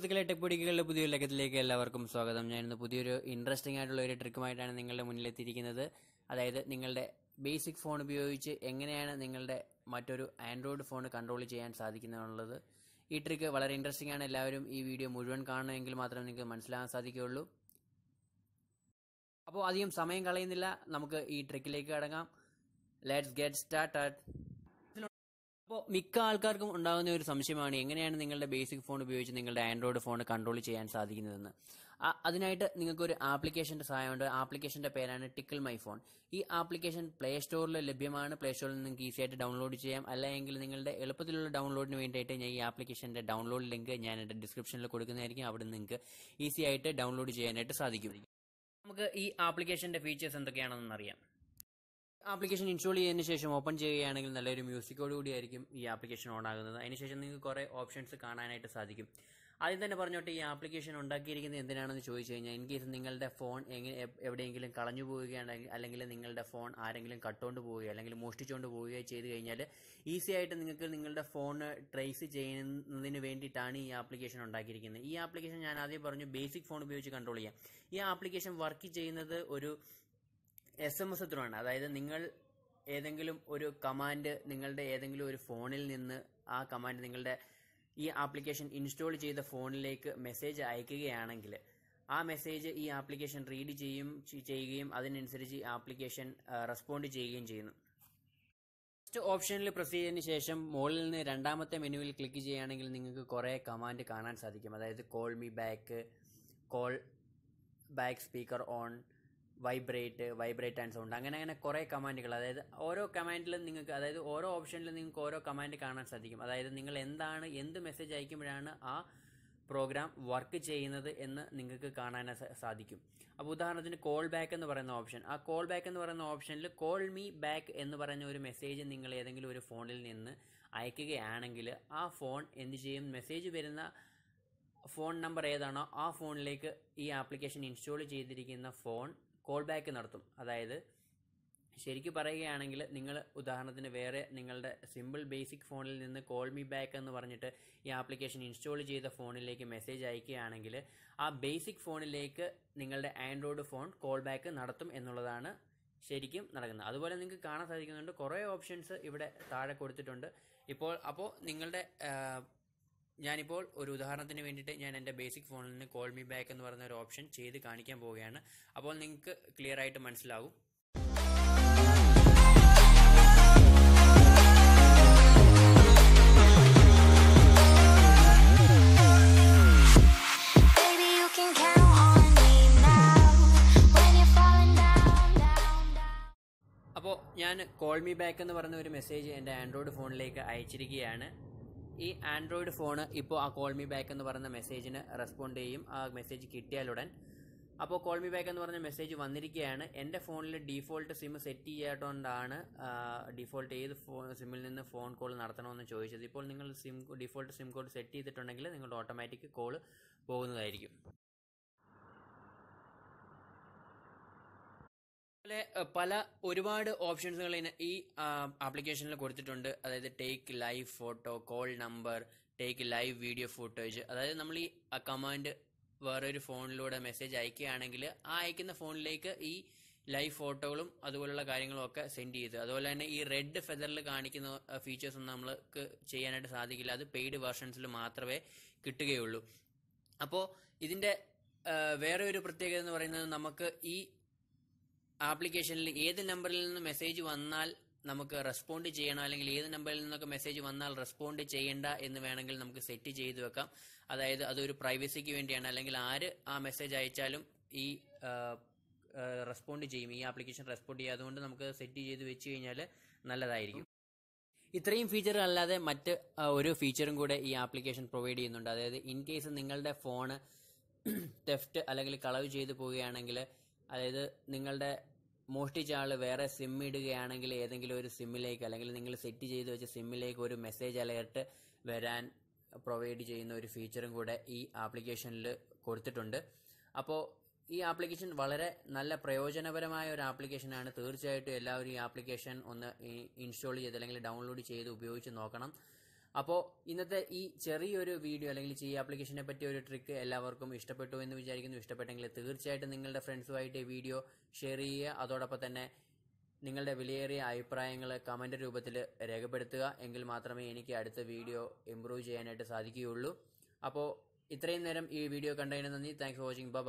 സുഹൃത്തുക്കളെ ടെക് പൊടിക്കുകളുടെ പുതിയൊരു ലക്കത്തിലേക്ക് എല്ലാവർക്കും സ്വാഗതം. ഞാൻ ഇന്ന് പുതിയൊരു ഇൻട്രസ്റ്റിംഗ് ആയിട്ടുള്ള ഒരു ട്രിക്കുമായിട്ടാണ് നിങ്ങളുടെ മുന്നിലെത്തിയിരിക്കുന്നത്. അതായത് നിങ്ങളുടെ ബേസിക് ഫോൺ ഉപയോഗിച്ച് എങ്ങനെയാണ് നിങ്ങളുടെ മറ്റൊരു ആൻഡ്രോയിഡ് ഫോൺ കൺട്രോൾ ചെയ്യാൻ സാധിക്കുന്നതെന്നുള്ളത് ഈ ട്രിക്ക് വളരെ ഇൻട്രസ്റ്റിംഗ് ആണ്. എല്ലാവരും ഈ വീഡിയോ മുഴുവൻ കാണണമെങ്കിൽ മാത്രമേ നിങ്ങൾക്ക് മനസ്സിലാകാൻ സാധിക്കുകയുള്ളൂ. അപ്പോൾ അധികം സമയം കളയുന്നില്ല. നമുക്ക് ഈ ട്രിക്കിലേക്ക് കടങ്ങാം ലെറ്റ്സ് ഗെറ്റ് സ്റ്റാർട്ട് അപ്പോൾ മിക്ക ആൾക്കാർക്കും ഉണ്ടാകുന്ന ഒരു സംശയമാണ് എങ്ങനെയാണ് നിങ്ങളുടെ ബേസിക് ഫോൺ ഉപയോഗിച്ച് നിങ്ങളുടെ ആൻഡ്രോയിഡ് ഫോൺ കൺട്രോൾ ചെയ്യാൻ സാധിക്കുന്നതെന്ന്. അതിനായിട്ട് നിങ്ങൾക്ക് ഒരു ആപ്ലിക്കേഷന്റെ സഹായമുണ്ട്. ആപ്ലിക്കേഷന്റെ പേരാണ് ടിക്കിൾ മൈ ഫോൺ. ഈ ആപ്ലിക്കേഷൻ പ്ലേ സ്റ്റോറിൽ ലഭ്യമാണ്. പ്ലേ സ്റ്റോറിൽ നിങ്ങൾക്ക് ഈസി ആയിട്ട് ഡൗൺലോഡ് ചെയ്യാം. അല്ലെങ്കിൽ നിങ്ങളുടെ എളുപ്പത്തിലുള്ള ഡൗൺലോഡിന് വേണ്ടിയിട്ട് ഞാൻ ഈ ആപ്ലിക്കേഷന്റെ ഡൗൺലോഡ് ലിങ്ക് ഞാൻ എന്റെ ഡിസ്ക്രിപ്ഷനിൽ കൊടുക്കുന്നതായിരിക്കും. അവിടെ നിങ്ങൾക്ക് ഈസി ആയിട്ട് ഡൗൺലോഡ് ചെയ്യാനായിട്ട് സാധിക്കും. നമുക്ക് ഈ ആപ്ലിക്കേഷന്റെ ഫീച്ചേഴ്സ് എന്തൊക്കെയാണെന്ന് അറിയാം. ആപ്ലിക്കേഷൻ ഇൻസ്റ്റാൾ ചെയ്തതിന് ശേഷം ഓപ്പൺ ചെയ്യുകയാണെങ്കിൽ നല്ലൊരു മ്യൂസിക്കോട് കൂടിയായിരിക്കും ഈ ആപ്ലിക്കേഷൻ ഓൺ ആകുന്നത്. അതിനുശേഷം നിങ്ങൾക്ക് കുറേ ഓപ്ഷൻസ് കാണാനായിട്ട് സാധിക്കും. ആദ്യം തന്നെ പറഞ്ഞോട്ടെ ഈ ആപ്ലിക്കേഷൻ ഉണ്ടാക്കിയിരിക്കുന്നത് എന്തിനാണെന്ന് ചോദിച്ചു കഴിഞ്ഞാൽ ഇൻ കേസ് നിങ്ങളുടെ ഫോൺ എങ്ങനെ എവിടെയെങ്കിലും കളഞ്ഞു പോവുകയാണെങ്കിൽ അല്ലെങ്കിൽ നിങ്ങളുടെ ഫോൺ ആരെങ്കിലും കട്ടുകൊണ്ട് പോവുകയോ അല്ലെങ്കിൽ മോഷ്ടിച്ചുകൊണ്ട് പോവുകയോ ചെയ്തു കഴിഞ്ഞാൽ ഈസി ആയിട്ട് നിങ്ങൾക്ക് നിങ്ങളുടെ ഫോൺ ട്രേസ് ചെയ്യുന്നതിന് വേണ്ടിയിട്ടാണ് ഈ ആപ്ലിക്കേഷൻ ഉണ്ടാക്കിയിരിക്കുന്നത്. ഈ ആപ്ലിക്കേഷൻ ഞാൻ ആദ്യം പറഞ്ഞു ബേസിക് ഫോൺ ഉപയോഗിച്ച് കൺട്രോൾ ചെയ്യാം. ഈ ആപ്ലിക്കേഷൻ വർക്ക് ചെയ്യുന്നത് ഒരു എസ് എം എസ് ത്രൂ ആണ് അതായത് നിങ്ങൾ ഏതെങ്കിലും ഒരു കമാൻഡ് നിങ്ങളുടെ ഏതെങ്കിലും ഒരു ഫോണിൽ നിന്ന് ആ കമാൻഡ് നിങ്ങളുടെ ഈ ആപ്ലിക്കേഷൻ ഇൻസ്റ്റാൾ ചെയ്ത ഫോണിലേക്ക് മെസ്സേജ് അയക്കുകയാണെങ്കിൽ ആ മെസ്സേജ് ഈ ആപ്ലിക്കേഷൻ റീഡ് ചെയ്യും ചെയ്യുകയും അതിനനുസരിച്ച് ഈ ആപ്ലിക്കേഷൻ റെസ്പോണ്ട് ചെയ്യുകയും ചെയ്യുന്നു. ഫസ്റ്റ് ഓപ്ഷനിൽ പ്രസ് ചെയ്തതിന് ശേഷം മുകളിൽ നിന്ന് രണ്ടാമത്തെ മെനുവിൽ ക്ലിക്ക് ചെയ്യുകയാണെങ്കിൽ നിങ്ങൾക്ക് കുറേ കമാൻഡ് കാണാൻ സാധിക്കും. അതായത് call me back call back speaker on vibrate vibrate and sound അങ്ങനെ അങ്ങനെ കുറേ കമാൻഡുകൾ അതായത് ഓരോ കമാൻഡിലും നിങ്ങൾക്ക് അതായത് ഓരോ ഓപ്ഷനിലും നിങ്ങൾക്ക് ഓരോ കമാൻഡ് കാണാൻ സാധിക്കും. അതായത് നിങ്ങൾ എന്താണ് എന്ത് മെസ്സേജ് അയക്കുമ്പോഴാണ് ആ പ്രോഗ്രാം വർക്ക് ചെയ്യുന്നത് എന്ന് നിങ്ങൾക്ക് കാണാൻ സാധിക്കും. അപ്പോൾ ഉദാഹരണത്തിന് കോൾ ബാക്ക് എന്ന് പറയുന്ന ഓപ്ഷൻ ആ കോൾ ബാക്ക് എന്ന് പറയുന്ന ഓപ്ഷനിൽ കോൾ മീ ബാക്ക് എന്ന് പറയുന്ന ഒരു മെസ്സേജ് നിങ്ങൾ ഏതെങ്കിലും ഒരു ഫോണിൽ നിന്ന് അയക്കുകയാണെങ്കിൽ ആ ഫോൺ എന്ത് ചെയ്യും? മെസ്സേജ് വരുന്ന ഫോൺ നമ്പർ ഏതാണോ ആ ഫോണിലേക്ക് ഈ ആപ്ലിക്കേഷൻ ഇൻസ്റ്റാൾ ചെയ്തിരിക്കുന്ന ഫോൺ കോൾ ബാക്ക് നടത്തും. അതായത് ശരിക്കും പറയുകയാണെങ്കിൽ നിങ്ങൾ ഉദാഹരണത്തിന് വേറെ നിങ്ങളുടെ സിമ്പിൾ ബേസിക് ഫോണിൽ നിന്ന് കോൾ മീ ബാക്ക് എന്ന് പറഞ്ഞിട്ട് ഈ ആപ്ലിക്കേഷൻ ഇൻസ്റ്റാൾ ചെയ്ത ഫോണിലേക്ക് മെസ്സേജ് അയക്കുകയാണെങ്കിൽ ആ ബേസിക് ഫോണിലേക്ക് നിങ്ങളുടെ ആൻഡ്രോയിഡ് ഫോൺ കോൾ ബാക്ക് നടത്തും എന്നുള്ളതാണ് ശരിക്കും നടക്കുന്നത്. അതുപോലെ നിങ്ങൾക്ക് കാണാൻ സാധിക്കുന്നുണ്ട് കുറേ ഓപ്ഷൻസ് ഇവിടെ താഴെ കൊടുത്തിട്ടുണ്ട്. ഇപ്പോൾ അപ്പോൾ നിങ്ങളുടെ ഞാനിപ്പോൾ ഒരു ഉദാഹരണത്തിന് വേണ്ടിയിട്ട് ഞാൻ എന്റെ ബേസിക് ഫോണിൽ നിന്ന് കോൾ മീ ബാക്ക് എന്ന് പറയുന്ന ഒരു ഓപ്ഷൻ ചെയ്ത് കാണിക്കാൻ പോവുകയാണ്. അപ്പോൾ നിങ്ങൾക്ക് ക്ലിയർ ആയിട്ട് മനസ്സിലാവും. അപ്പോൾ ഞാൻ കോൾ മീ ബാക്ക് എന്ന് പറയുന്ന ഒരു മെസ്സേജ് എന്റെ ആൻഡ്രോയിഡ് ഫോണിലേക്ക് അയച്ചിരിക്കുകയാണ്. ഈ ആൻഡ്രോയിഡ് ഫോൺ ഇപ്പോൾ ആ കോൾ മീ ബാക്ക് എന്ന് പറയുന്ന മെസ്സേജിന് റെസ്പോണ്ട് ചെയ്യും. ആ മെസ്സേജ് കിട്ടിയാലുടൻ അപ്പോൾ കോൾ മീ ബാക്ക് എന്ന് പറഞ്ഞ മെസ്സേജ് വന്നിരിക്കുകയാണ്. എന്റെ ഫോണിൽ ഡീഫോൾട്ട് സിം സെറ്റ് ചെയ്യാത്തതുകൊണ്ടാണ് ഡീഫോൾട്ട് ഏത് ഫോൺ സിമ്മിൽ നിന്ന് ഫോൺ കോൾ നടത്തണമെന്ന് ചോദിച്ചത്. ഇപ്പോൾ നിങ്ങൾ SIM default SIM code set ചെയ്തിട്ടുണ്ടെങ്കിൽ നിങ്ങളുടെ ഓട്ടോമാറ്റിക് കോൾ പോകുന്നതായിരിക്കും. അതുപോലെ പല ഒരുപാട് ഓപ്ഷൻസുകൾ ഈ ആപ്ലിക്കേഷനിൽ കൊടുത്തിട്ടുണ്ട്. അതായത് take live photo call number take live video footage അതായത് നമ്മൾ ഈ കമാൻഡ് വേറൊരു ഫോണിലൂടെ മെസ്സേജ് അയക്കുകയാണെങ്കിൽ ആ അയക്കുന്ന ഫോണിലേക്ക് ഈ ലൈവ് ഫോട്ടോകളും അതുപോലുള്ള കാര്യങ്ങളും ഒക്കെ സെൻഡ് ചെയ്ത്. അതുപോലെ തന്നെ ഈ റെഡ് ഫെദറിൽ കാണിക്കുന്ന ഫീച്ചേഴ്സ് ഒന്നും നമ്മൾക്ക് ചെയ്യാനായിട്ട് സാധിക്കില്ല. അത് പെയ്ഡ് വേർഷൻസിൽ മാത്രമേ കിട്ടുകയുള്ളൂ. അപ്പോൾ ഇതിന്റെ വേറെ ഒരു പ്രത്യേകത എന്ന് പറയുന്നത് നമുക്ക് ഈ ആപ്ലിക്കേഷനിൽ ഏത് നമ്പറിൽ നിന്ന് മെസ്സേജ് വന്നാൽ നമുക്ക് റെസ്പോണ്ട് ചെയ്യണം. അല്ലെങ്കിൽ ഏത് നമ്പറിൽ നിന്നൊക്കെ മെസ്സേജ് വന്നാൽ റെസ്പോണ്ട് ചെയ്യേണ്ട എന്ന് വേണമെങ്കിൽ നമുക്ക് സെറ്റ് ചെയ്ത് വെക്കാം. അതായത് അതൊരു പ്രൈവസിക്ക് വേണ്ടിയാണ്. അല്ലെങ്കിൽ ആര് ആ മെസ്സേജ് അയച്ചാലും ഈ റെസ്പോണ്ട് ചെയ്യും. ഈ ആപ്ലിക്കേഷൻ റെസ്പോണ്ട് ചെയ്യും അതുകൊണ്ട് നമുക്ക് സെറ്റ് ചെയ്ത് വെച്ച് കഴിഞ്ഞാൽ നല്ലതായിരിക്കും. ഇത്രയും ഫീച്ചർ അല്ലാതെ മറ്റ് ഒരു ഫീച്ചറും കൂടെ ഈ ആപ്ലിക്കേഷൻ പ്രൊവൈഡ് ചെയ്യുന്നുണ്ട്. അതായത് ഇൻ കേസ് നിങ്ങളുടെ ഫോണ് ടെഫ്റ്റ് അല്ലെങ്കിൽ കളവ് ചെയ്തു പോവുകയാണെങ്കിൽ അതായത് നിങ്ങളുടെ മോഷ്ടിച്ച ആൾ വേറെ സിം ഇടുകയാണെങ്കിൽ ഏതെങ്കിലും ഒരു സിമ്മിലേക്ക് അല്ലെങ്കിൽ നിങ്ങൾ സെറ്റ് ചെയ്ത് വെച്ച സിമ്മിലേക്ക് ഒരു മെസ്സേജ് അലേർട്ട് വരാൻ പ്രൊവൈഡ് ചെയ്യുന്ന ഒരു ഫീച്ചറും കൂടെ ഈ ആപ്ലിക്കേഷനിൽ കൊടുത്തിട്ടുണ്ട്. അപ്പോൾ ഈ ആപ്ലിക്കേഷൻ വളരെ നല്ല പ്രയോജനപരമായ ഒരു ആപ്ലിക്കേഷനാണ് തീർച്ചയായിട്ടും എല്ലാവരും ഈ ആപ്ലിക്കേഷൻ ഒന്ന് ഇൻസ്റ്റാൾ ചെയ്ത് അല്ലെങ്കിൽ ഡൗൺലോഡ് ചെയ്ത് ഉപയോഗിച്ച് നോക്കണം. അപ്പോൾ ഇന്നത്തെ ഈ ചെറിയൊരു വീഡിയോ അല്ലെങ്കിൽ ഈ ആപ്ലിക്കേഷനെ പറ്റിയ ഒരു ട്രിക്ക് എല്ലാവർക്കും ഇഷ്ടപ്പെട്ടു എന്ന് വിചാരിക്കുന്നു. ഇഷ്ടപ്പെട്ടെങ്കിൽ തീർച്ചയായിട്ടും നിങ്ങളുടെ ഫ്രണ്ട്സുമായിട്ട് ഈ വീഡിയോ ഷെയർ ചെയ്യുക. അതോടൊപ്പം തന്നെ നിങ്ങളുടെ വിലയേറിയ അഭിപ്രായങ്ങൾ കമന്റ് രൂപത്തിൽ രേഖപ്പെടുത്തുക. എങ്കിൽ മാത്രമേ എനിക്ക് അടുത്ത വീഡിയോ ഇംപ്രൂവ് ചെയ്യാനായിട്ട് സാധിക്കുകയുള്ളൂ. അപ്പോൾ ഇത്രയും നേരം ഈ വീഡിയോ കണ്ടതിന് നന്ദി. Thanks for watching bye